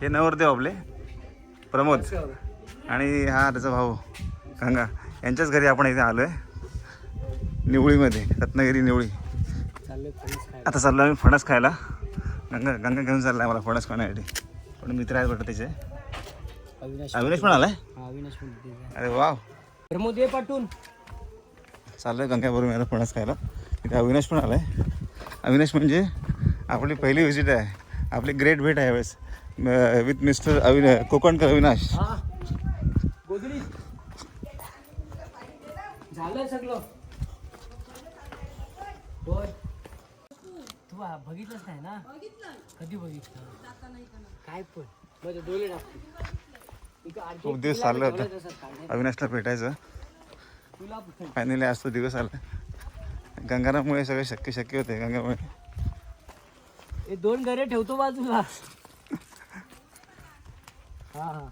हे नवरदेव आपले. प्रमोद. आणि हा त्याचा भाऊ गंगा. यांच्याच घरी आपण इथे आलो आहे निवळीमध्ये रत्नागिरी निवळी. आता चाललो आम्ही फणस खायला. गंगा गंगा घेऊन चालला आहे मला फणस खाण्यासाठी. पण मित्र आहेत वाटतं त्याचे अविनाश पण आलाय? अरे वाव. प्रमोद ये पाठवून. चाललं आहे गंगाबरोबर फणस खायला. इथे अविनाश पण आला आहे अविनाश म्हणजे आपली पहिली व्हिजिट आहे. आपली ग्रेट भेट आहे यावेळेस. With mister अविना Kokankar Avinash. झालं सगळं. तू आ- बघितलंच नाही ना? कधी बघितलं? काय पण. खूप दिवस चाललं होतं. अविनाशला भेटायचं. फायनली आज तो दिवस आला. गंगारामुळे सगळं शक्य शक्य होते. गंगामुळे हे दोन घरे ठेवतो बाजूला. हा हा.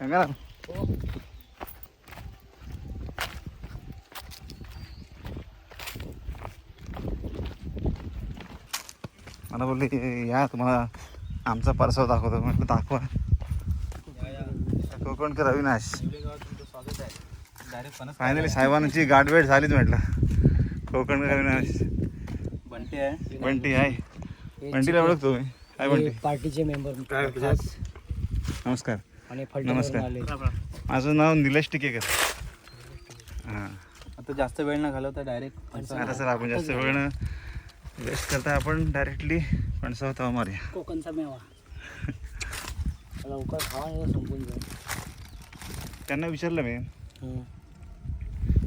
गंगाराम मला बोलली या तुम्हाला आमचा परसाव दाखवतो. म्हटलं दाखवा. कोकणकर अविनाश. फायनली साहेबांची गाठभेट झालीच म्हटलं. अविनाश बंटे आहे. बंटी आहे. बंटीला ओळखतो मी हाय बंटी. पार्टीचे मेंबर काय? नमस्कार. आणि नमस्कार. माझं नाव निलेश टिकेकर. हां. आता जास्त वेळ न घालवता डायरेक्ट आता सर आपण जास्त वेळ न वेस्ट करता आपण डायरेक्टली पणसाव तवा मारूया. कोकणचा मेवा. लवकर खावा संपून जाईल. त्यांना विचारलं मी.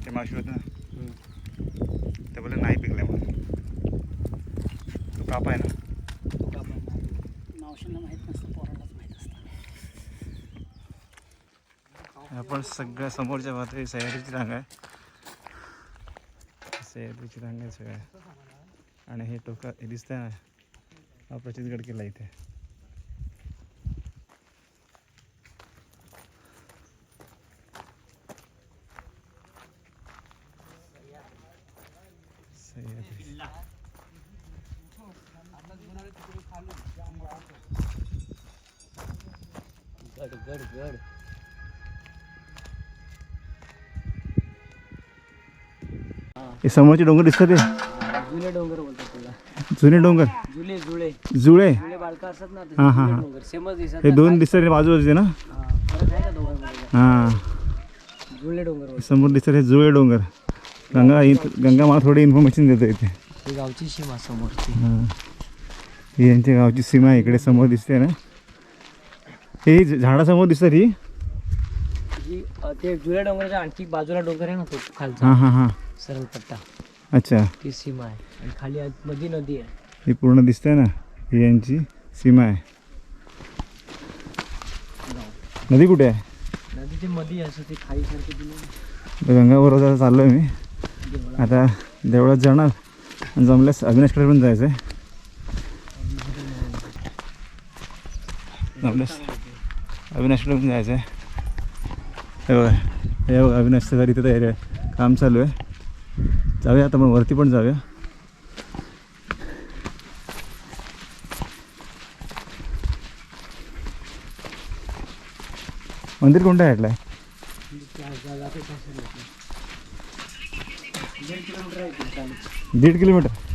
ते मावशी होतं ना. ते बोलले नाही पिकले म्हणून. तो कापा आहे ना. तो का पण मावशींना माहीत नसतं पोरालाच माहीत असतं. आपण सगळ्या समोरच्या पाहतोय सह्याद्रीची रांग आहे. सह्याद्रीची रांग आहे सगळ्या. आणि हे टोका हे दिसतंय ना हा प्रचितगड किल्ला इथे. गड गड गड हे समोरचे डोंगर दिसतात ते? जुने डोंगर बोलतात जुने डोंगर? जुले जुळे. जुळे? जुळे बालका असतात ना हा, हा, हा. डोंगर. सेमच दिसत हे दोन दिसतात बाजूबाजूचे ना? हा, फरक आहे का दोघांमध्ये? हां. जुळे डोंगर बोलतात. समोर दिसतात हे जुळे डोंगर. गंगा इथं- गंगा मला थोडी इन्फॉर्मेशन देतो इथे ही गावची सीमा समोरची. हां. ही यांच्या गावची सीमा इकडे समोर दिसते ना. हे झाडासमोर दिसतात ही ते जुळे डोंगराच्या आणखी बाजूला डोंगर आहे ना तो खालचा? हां हां हां. सरळ पट्टा अच्छा. ती सीमा आहे. आणि खाली मध्ये नदी आहे. ही पूर्ण दिसते ना. ही यांची सीमा आहे. नदी कुठे आहे? नदीची मध्ये असं ते खाली सारखं दिलं गंगाबरोबर चाललो आहे मी. आता देवळात जाणार. आणि जमल्यास अविनाशकडे पण जायचं आहे जमल्यास अविनाशकडे पण जायचं आहे हे बघा हे बघा अविनाशचं घर इथं तयारी आहे. काम चालू आहे. जाऊया आता मग वरती पण जाऊया. मंदिर कोणत्या साईडला आहे त्या जागा ते कसं नाही. दीड किलोमीटर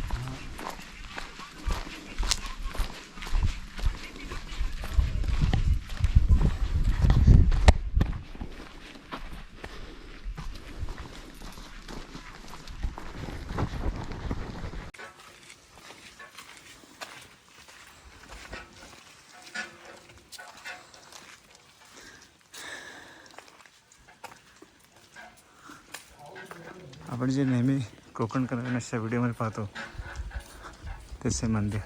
आपण जे नेहमी कोकण कन्व्हेन्सच्या व्हिडिओमध्ये पाहतो तसे मंदिर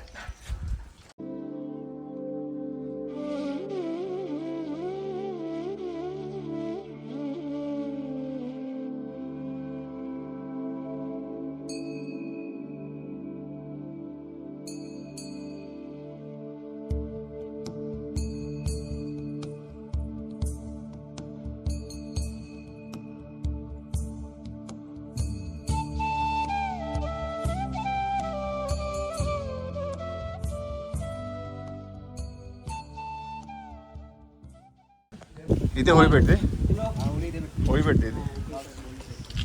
इथे होळी पेटते होळी पेटते इथे.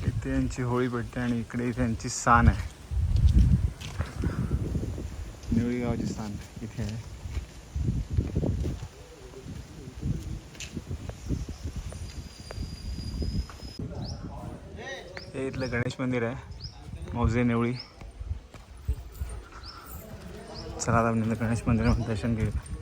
इथे यांची होळी पेटते आणि इकडे इथे त्यांची स्थान आहे. निवळी गावाची स्थान इथे आहे. हे इथलं गणेश मंदिर आहे. मौजे नेवळी. चला आता गणेश मंदिरामध्ये दर्शन घेऊया.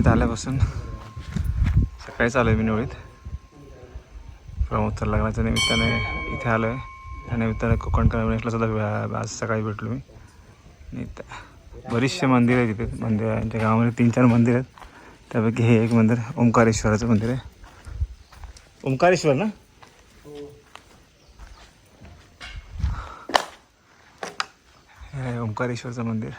निवळीत आल्यापासून सकाळी चालू आहे मी निवळीत प्रमोद लग्नाच्या निमित्ताने इथे आलो आहे त्या निमित्ताने कोकण कन्व्हेन्सला सुद्धा आज सकाळी भेटलो मी. आणि बरीचसे मंदिर आहे तिथे मंदिर आमच्या गावामध्ये तीन चार मंदिर आहेत. त्यापैकी हे एक मंदिर ओंकारेश्वराचं मंदिर आहे. ओंकारेश्वर ना? हे ओंकारेश्वरचं मंदिर.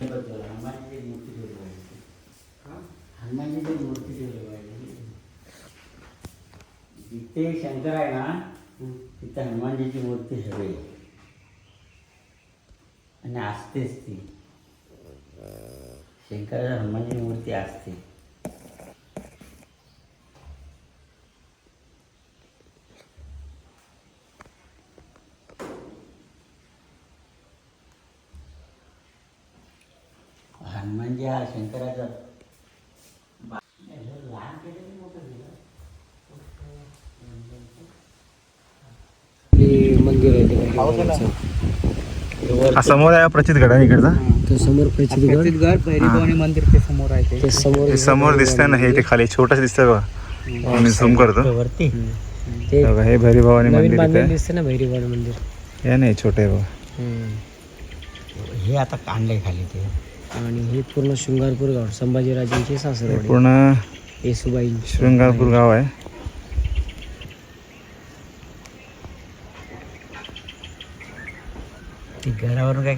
हनुमानजीची मूर्ती ठेवली पाहिजे जिथे शंकर आहे ना तिथे हनुमानजीची मूर्ती हवी. आणि असतेच ती. शंकराच्या हनुमानजीची मूर्ती असते. हनुमानजी हा शंकराचा बा- लहान केलं की मोठं केलं? मंदिर आहे ते समोर आहे प्रचितगड आहे इकडचा. ते समोर प्रचितगड प्रसिद्धगड भैरीभवानी मंदिर ते समोर आहे ते. ते समोर समोर दिसतंय ना हे इथे खाली छोटंच दिसतंय बघा. मी झूम करतो. वरती. ते हे भैरीभवानी नवीन मंदिर इथे. बांधलेलं आहे. दिसतं ना मंदिर. हे नाही छोटे बघा. हे आता कांडे खाली ते. आणि हे पूर्ण शृंगारपूर गाव संभाजीराजांचे हे सासरवाडी पूर्ण येसुबाई शृंगारपूर गाव आहे. ते गडावरून काय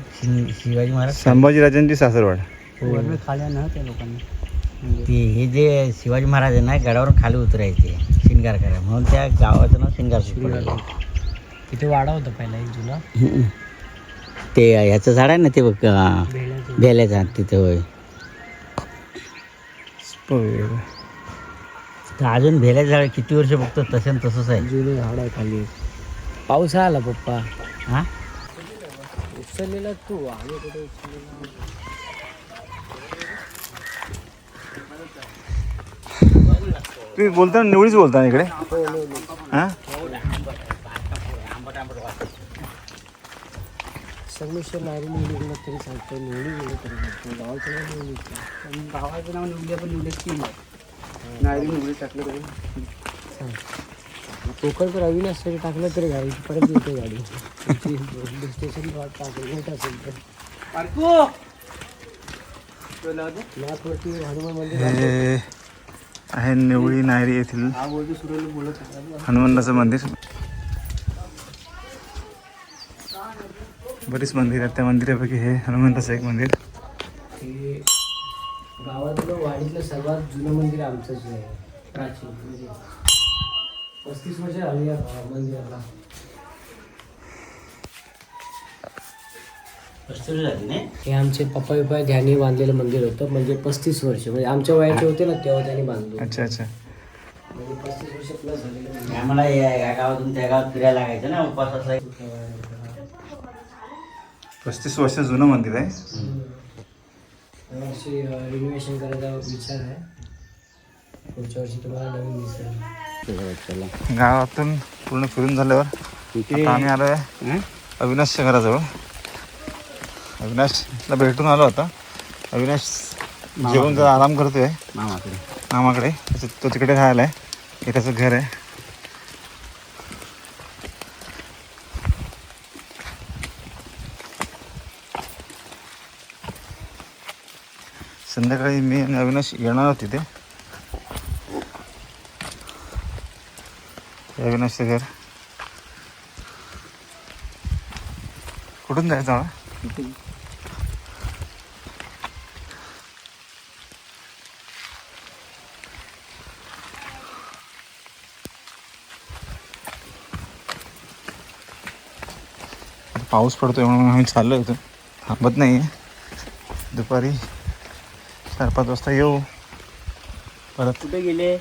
शिवाजी महाराज संभाजीराजांची सासरवाड. वर्ण खाल्या ना त्या लोकांना? ते हे जे शिवाजी महाराज आहे ना गडावरून खाली उतरायचे शिंगार करा म्हणून त्या गावाचं नाव शिंगारपूर पडलं. तिथे वाडा होता पहिला एक जुना? ते ह्याचं झाड आहे ना ते बघ भेण्याचं बेल्याचं तिथे होय. तर अजून भेल्याचं झाड किती वर्ष बघतो तसं तसंच आहे. जुनं झाड आहे खाली. पाऊस आला पप्पा. हा? उचललेला तू आम्ही कुठे उचललेला? तुम्ही बोलता निवळीच बोलता ना इकडे? हा? संगमेश्वर नारी निवडून तरी सांगतो निवडी गेलो तरी सांगतो गावाचं नाव निवडी गावाचं नाव निवडले पण निवडे तीन नायरी निवडे टाकलं तरी. कोकणकर अविनाश तरी टाकलं तरी गाडी परत येते गाडी. स्टेशन टाकलं मोठं असेल तर. नाथवरती हनुमान मंदिर आहे. आहे निवळी नायरी येथील हा हनुमानाचं मंदिर. बरीच मंदिर आहेत. त्या मंदिरापैकी हे हनुमंताचं एक मंदिर. हे गावातलं वाडीतलं सर्वात जुनं मंदिर आमचंच आहे प्राचीन म्हणजे पस्तीस वर्ष झाली या मंदिराला. हे आमचे पप्पा बिप्पा ध्यानी बांधलेलं मंदिर होतं म्हणजे पस्तीस वर्ष म्हणजे आमच्या वयाचे होते ना तेव्हा त्यांनी बांधलं अच्छा अच्छा. म्हणजे पस्तीस वर्ष प्लस झालेलं मंदिर. आम्हाला या या गावातून त्या गावात फिरायला लागायचं ना उपास असायचा पस्तीस वर्ष जुनं मंदिर आहे. रिनोव्हेशन करायचा विचार आहे. पुढच्या वर्षी तुम्हाला नवीन दिसेल. गावातून पूर्ण फिरून झाल्यावर आता आम्ही आलो आहे अविनाशच्या घराजवळ अविनाशला भेटून आलो होता अविनाश जेवण जरा आराम करतोय. मामाकडे. मामाकडे. तो तिकडे राहायला आहे हे त्याचं घर आहे. संध्याकाळी मी आणि अविनाश येणार तिथे अविनाशचं घर. कुठून जायचं मला पाऊस पडतोय म्हणून आम्ही चाललो होतो थांबत नाही आहे दुपारी चार पाच वाजता येऊ. परत कुठे गेले?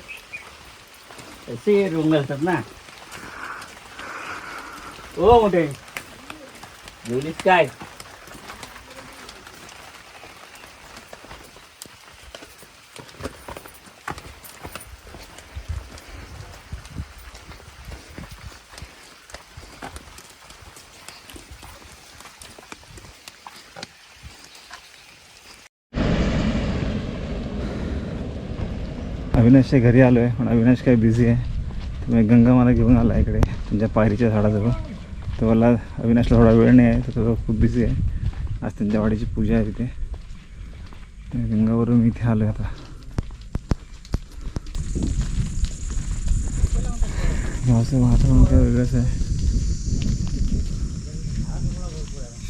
असे रूम घालतात ना. हो मोठे. जेवलीस काय? अविनाशच्या घरी आलो आहे पण अविनाश काय बिझी आहे. त्यामुळे गंगा मला घेऊन आला इकडे त्यांच्या पायरीच्या झाडाजवळ. तर मला अविनाशला थोडा वेळ नाही आहे तर तो खूप बिझी आहे. आज त्यांच्या वाडीची पूजा आहे तिथे. गंगावरून मी इथे आलो आहे आता. गावचं वातावरण काय वेगळंच आहे.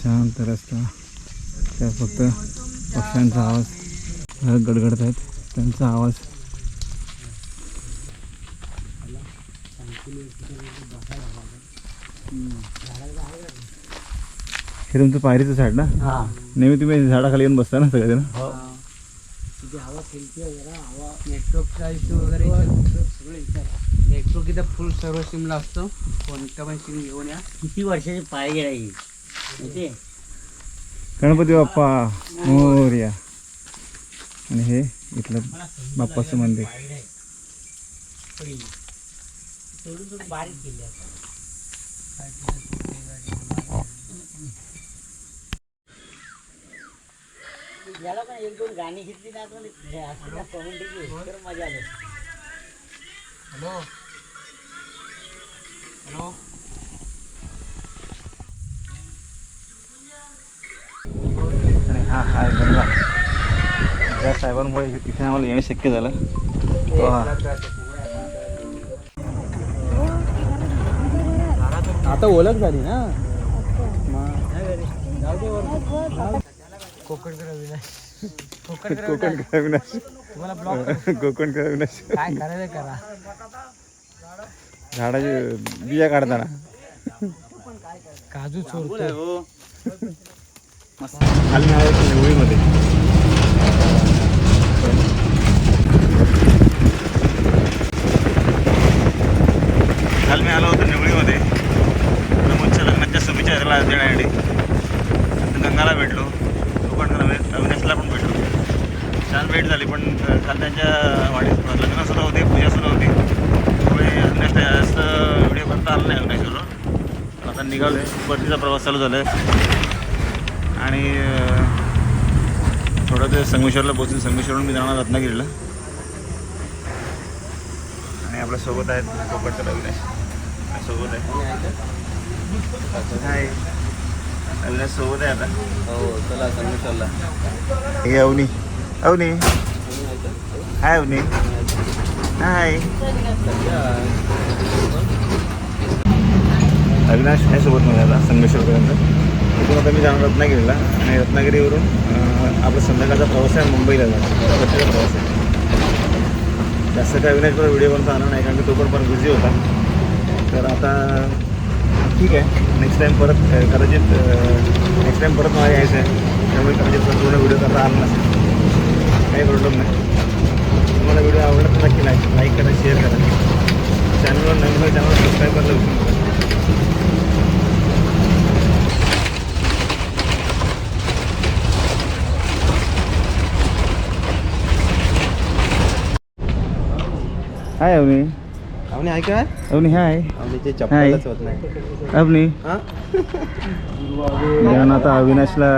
शांत रस्ता. त्या फक्त पक्ष्यांचा आवाज. गडगडत आहेत. त्यांचा आवाज हे तुमचं पायरीचं झाड ना? हा. नेहमी तुम्ही झाडाखाली येऊन बसता ना सगळेजण? हो. हवा खेळते जरा हवा नेटवर्कचा इश्यू वगैरे सगळं नेटवर्क इथं फुल सर्व सिमला असतो. कोणतं पण सिम घेऊन या. किती वर्षाची पाय गेला माहिती गणपती बाप्पा मोर्या. आणि हे इथलं बाप्पाचं मंदिर. बारीक केली याला पण एक दोन गाणी घेतली ना आपण कॉमेंटी तर मजा आली. हॅलो? हॅलो? हा हा त्या साहेबांमुळे इथे आम्हाला येणं शक्य झालं. तो हा. आता ओळख झाली ना? कोकण अविनाश कोकण कोकण का अविनाश तुम्हाला ब्लॉक कोकण का अविनाश काय करायचं करा. झाडाचे बिया काढताना. काजू चोरतो खाली आहे निवळीमध्ये काल मी आलो होतो निवळीमध्ये प्रमोदच्या लग्नाच्या शुभेच्छा त्याला देण्यासाठी आणि गंगाला भेटलो तो पण अवि- अविनाशला पण भेटलो छान भेट झाली पण अ, काल त्यांच्या वाडीत लग्नसुद्धा होते पूजासुद्धा होती त्यामुळे अविनाशला जास्त व्हिडिओ करता आला नाही अविनाशवर आता निघालो आहे परतीचा प्रवास चालू झाला आहे आणि थोडं ते संगमेश्वरला पोहोचून संगमेश्वरून मी जाणार रत्नागिरीला. आणि आपल्यासोबत आहेत कोकणचा अविनाश सोबत आहे. अविनाश सोबत आहे आता. हो चला संगमेश्वरला. हे अवनी. अवनी. हाय अवनी. हाय अविनाश आहे सोबत माझ्या आता संगमेश्वरपर्यंत. इथून आता मी जाणार रत्नागिरीला. आणि रत्नागिरीवरून आपला संध्याकाळचा प्रवास आहे मुंबईला जाणार परतीचा प्रवास आहे. जास्त काय अविनाश व्हिडिओ बनता आला नाही कारण की तो पण पण बिझी होता. तर आता ठीक आहे. नेक्स्ट टाईम परत कदाचित नेक्स्ट टाईम परत मला यायचं आहे. त्यामुळे कदाचित पूर्ण व्हिडिओ करता आला नसेल. काही प्रॉब्लेम नाही. तुम्हाला व्हिडिओ आवडला तर नक्की नाही अवनी ऐका अवनी हाय. अवनीचे चप्पलच होत नाही. अवनी. हा? कारण आता अविनाशला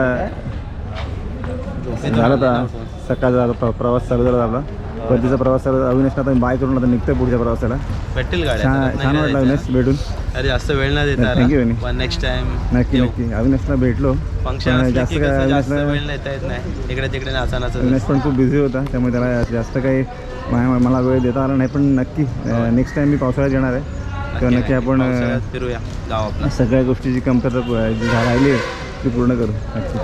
झाला आता. सकाळचा आता प्र- प्रवास चालू झाला आपला. परतीचा प्रवास तर अविनाशला आता बाय करून आता निघतोय पुढच्या प्रवासाला. भेटतील गाड्या छान वाटलं अविनाश भेटून. अरे जास्त वेळ नाही देता. पण नेक्स्ट टाइम नक्की नक्की. अविनाशला भेटलो. फंक्शन जास्त काय अविनाशला वेळ नाही इकडे तिकडे नाचानाचं अविनाश पण खूप बिझी होता त्यामुळे त्याला जास्त काही मा- मला वेळ देता आला नाही पण नक्की नेक्स्ट टाइम मी पावसाळ्यात येणार आहे. तेव्हा नक्की आपण फिरूया गाव आपला सगळ्या गोष्टीची कमतरता जी राहिली आहे ती पूर्ण करू. नक्की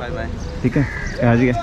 बाय बाय. ठीक आहे काळजी घ्या.